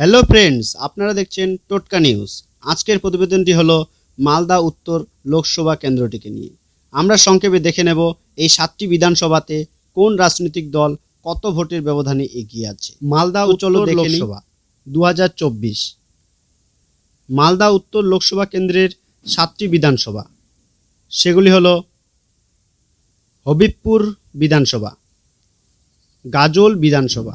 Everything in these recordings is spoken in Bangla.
হ্যালো ফ্রেন্ডস আপনারা দেখছেন টোটকা নিউজ। আজকের প্রতিবেদনটি হলো মালদা উত্তর লোকসভা কেন্দ্রটিকে নিয়ে। আমরা সংক্ষেপে দেখে নেব এই সাতটি বিধানসভাতে কোন রাজনৈতিক দল কত ভোটের ব্যবধানে এগিয়ে আছে। মালদা উচ্চল লোকসভা। দু হাজার চব্বিশ। মালদা উত্তর লোকসভা কেন্দ্রের সাতটি বিধানসভা। সেগুলি হলো হবিবপুর বিধানসভা গাজল বিধানসভা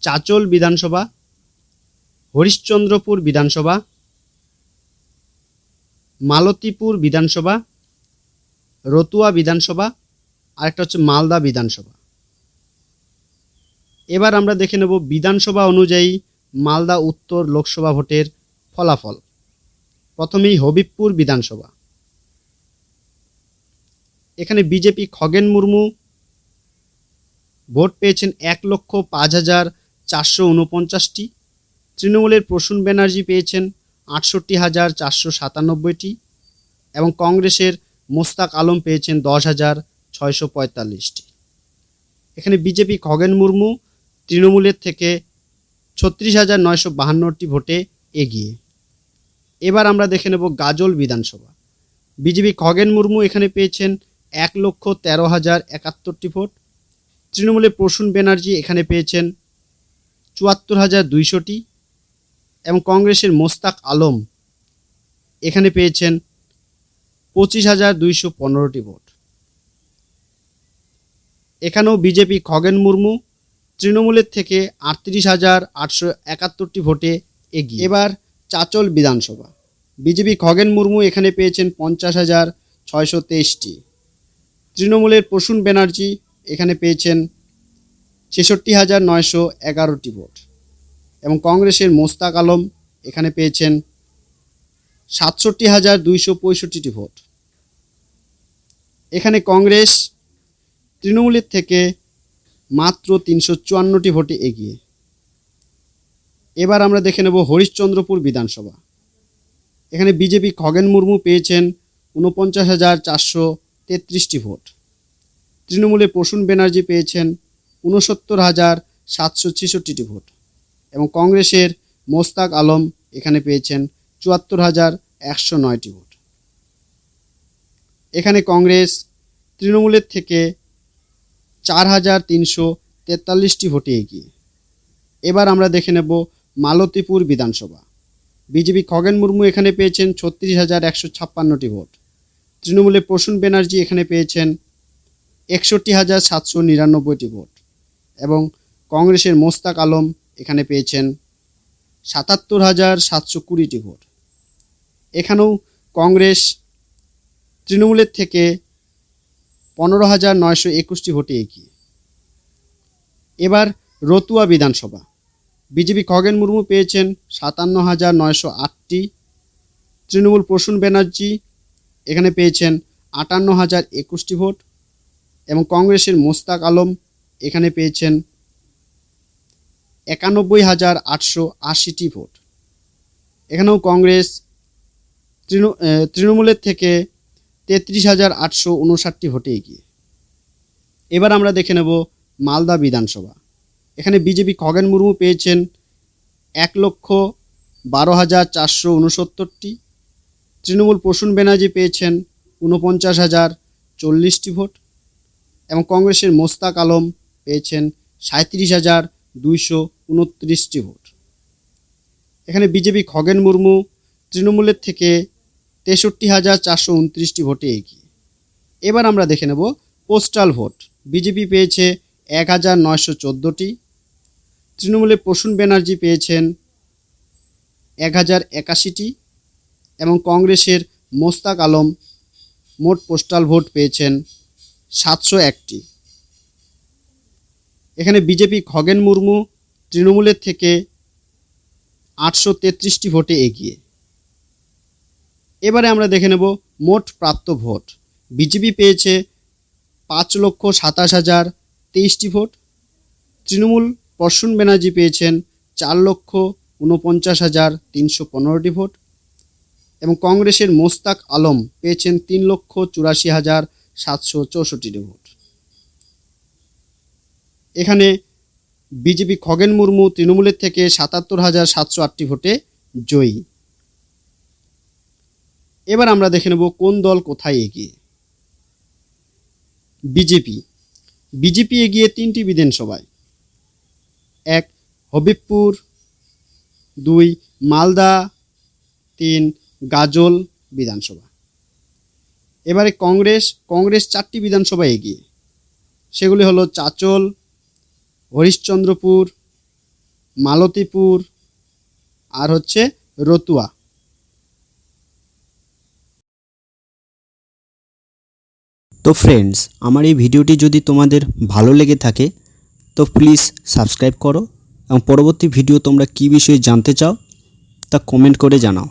চাচল বিধানসভা, হরিশ্চন্দ্রপুর বিধানসভা, মালতীপুর বিধানসভা, রতুয়া বিধানসভা আর একটা হচ্ছে মালদা বিধানসভা। এবার আমরা দেখে নেব বিধানসভা অনুযায়ী মালদা উত্তর লোকসভা ভোটের ফলাফল। প্রথমেই হবিবপুর বিধানসভা। এখানে বিজেপি খগেন মুর্মু ভোট পেয়েছেন এক লক্ষ পাঁচ হাজার চারশো উনপঞ্চাশটি। তৃণমূলের প্রসূন ব্যানার্জি পেয়েছেন আটষট্টি হাজার চারশো সাতানব্বইটি এবং কংগ্রেসের মোস্তাক আলম পেয়েছেন দশ হাজার ছয়শো পঁয়তাল্লিশটি। এখানে বিজেপি খগেন মুর্মু তৃণমূলের থেকে ছত্রিশ হাজার নয়শো বাহান্নটি ভোটে এগিয়ে। এবার আমরা দেখে নেব গাজল বিধানসভা। বিজেপি খগেন মুর্মু এখানে পেয়েছেন এক লক্ষ তেরো হাজার একাত্তরটি ভোট। তৃণমূলের প্রসূন ব্যানার্জি এখানে পেয়েছেন চুয়াত্তর হাজার দুইশোটি এবং কংগ্রেসের মোস্তাক আলম এখানে পেয়েছেন পঁচিশ হাজার দুইশো পনেরোটি ভোট। এখানেও বিজেপি খগেন মুর্মু তৃণমূলের থেকে আটত্রিশ হাজার আটশো একাত্তরটি ভোটে এগিয়ে। এবার চাচল বিধানসভা। বিজেপি খগেন মুর্মু এখানে পেয়েছেন পঞ্চাশ হাজার ছয়শো তেইশটি। তৃণমূলের প্রসূন ব্যানার্জি এখানে পেয়েছেন ছেষট্টি হাজার নয়শো এগারোটি ভোট। এবং কংগ্রেসের মোস্তাক আলম এখানে পেয়েছেন সাতষট্টি হাজার দুইশো পঁয়ষট্টিটি ভোট। এখানে কংগ্রেস তৃণমূলের থেকে মাত্র তিনশো চুয়ান্নটি ভোটে এগিয়ে। এবার আমরা দেখে নেব হরিশ্চন্দ্রপুর বিধানসভা। এখানে বিজেপি খগেন মুর্মু পেয়েছেন উনপঞ্চাশ হাজার চারশো তেত্রিশটি ভোট। তৃণমূলের প্রসূন ব্যানার্জি পেয়েছেন উনসত্তর হাজার সাতশো ছেষট্টিটি ভোট। এবং কংগ্রেসের মোস্তাক আলম এখানে পেয়েছেন চুয়াত্তর হাজার একশো নয়টি ভোট। এখানে কংগ্রেস তৃণমূলের থেকে চার হাজার তিনশো তেতাল্লিশটি ভোটে এগিয়ে। এবার আমরা দেখে নেব মালতীপুর বিধানসভা। বিজেপি খগেন মুর্মু এখানে পেয়েছেন ছত্রিশ হাজার একশো ছাপ্পান্নটি ভোট। তৃণমূলের প্রসূন ব্যানার্জি এখানে পেয়েছেন একষট্টি হাজার সাতশো নিরানব্বইটি ভোট। এবং কংগ্রেসের মোস্তাক আলম এখানে পেয়েছেন সাতাত্তর হাজার সাতশো কুড়িটি ভোট। এখানেও কংগ্রেস তৃণমূলের থেকে পনেরো হাজার নয়শো একুশটি ভোটে এগিয়ে। এবার রতুয়া বিধানসভা। বিজেপি খগেন মুর্মু পেয়েছেন সাতান্ন হাজার নয়শো আটটি। তৃণমূল প্রসূন ব্যানার্জি এখানে পেয়েছেন আটান্ন হাজার একুশটি ভোট এবং কংগ্রেসের মোস্তাক আলম এখানে পেয়েছেন একানব্বই হাজার আটশো আশিটি ভোট। এখানেও কংগ্রেস তৃণমূলের থেকে তেত্রিশ হাজার আটশো উনষাটটি ভোটে এগিয়ে। এবার আমরা দেখে নেব মালদা বিধানসভা। এখানে বিজেপি খগেন মুর্মু পেয়েছেন এক লক্ষ বারো হাজার চারশো উনসত্তরটি। তৃণমূল প্রসূন ব্যানার্জি পেয়েছেন ঊনপঞ্চাশ হাজার চল্লিশটি ভোট। এবং কংগ্রেসের মোস্তাক আলম পেয়েছেন সাঁত্রিশ হাজার দুইশো উনত্রিশটি ভোট। এখানে বিজেপি খগেন মুর্মু তৃণমূলের থেকে তেষট্টি হাজার চারশো উনত্রিশটি ভোটে এগিয়ে। এবার আমরা দেখে নেব পোস্টাল ভোট। বিজেপি পেয়েছে এক হাজার নয়শো চোদ্দোটি। তৃণমূলে প্রসূন ব্যানার্জি পেয়েছেন এক হাজার একাশিটি। এবং কংগ্রেসের মোস্তাক আলম মোট পোস্টাল ভোট পেয়েছেন সাতশো একটি। এখানে বিজেপি খগেন মুর্মু তৃণমূলের থেকে আটশো তেত্রিশটি ভোটে এগিয়ে। এবারে আমরা দেখে নেব মোট প্রাপ্ত ভোট। বিজেপি পেয়েছে পাঁচ লক্ষ সাতাশ হাজার তেইশটি ভোট। তৃণমূল প্রসূন ব্যানার্জি পেয়েছেন চার লক্ষ উনপঞ্চাশ হাজার তিনশো পনেরোটি ভোট এবং কংগ্রেসের মোস্তাক আলম পেয়েছেন তিন লক্ষ চুরাশি হাজার সাতশো চৌষট্টিটি ভোট। এখানে বিজেপি খগেন মুর্মু তৃণমূলের থেকে সাতাত্তর হাজার সাতশো আটটি ভোটে জয়ী। এবার আমরা দেখে নেব কোন দল কোথায় এগিয়ে। বিজেপি। বিজেপি এগিয়ে তিনটি বিধানসভায়। এক, হবিবপুর, দুই, মালদা, তিন, গাজল বিধানসভা। এবারে কংগ্রেস কংগ্রেস চারটি বিধানসভায় এগিয়ে। সেগুলি হলো চাচল হরিশ্চন্দ্রপুর, মালতীপুর আর হচ্ছে রতুয়া। তো ফ্রেন্ডস আমার এই ভিডিওটি যদি তোমাদের ভালো লেগে থাকে, তো প্লিজ সাবস্ক্রাইব করো এবং পরবর্তী ভিডিও তোমরা কী বিষয়ে জানতে চাও, তা কমেন্ট করে জানাও।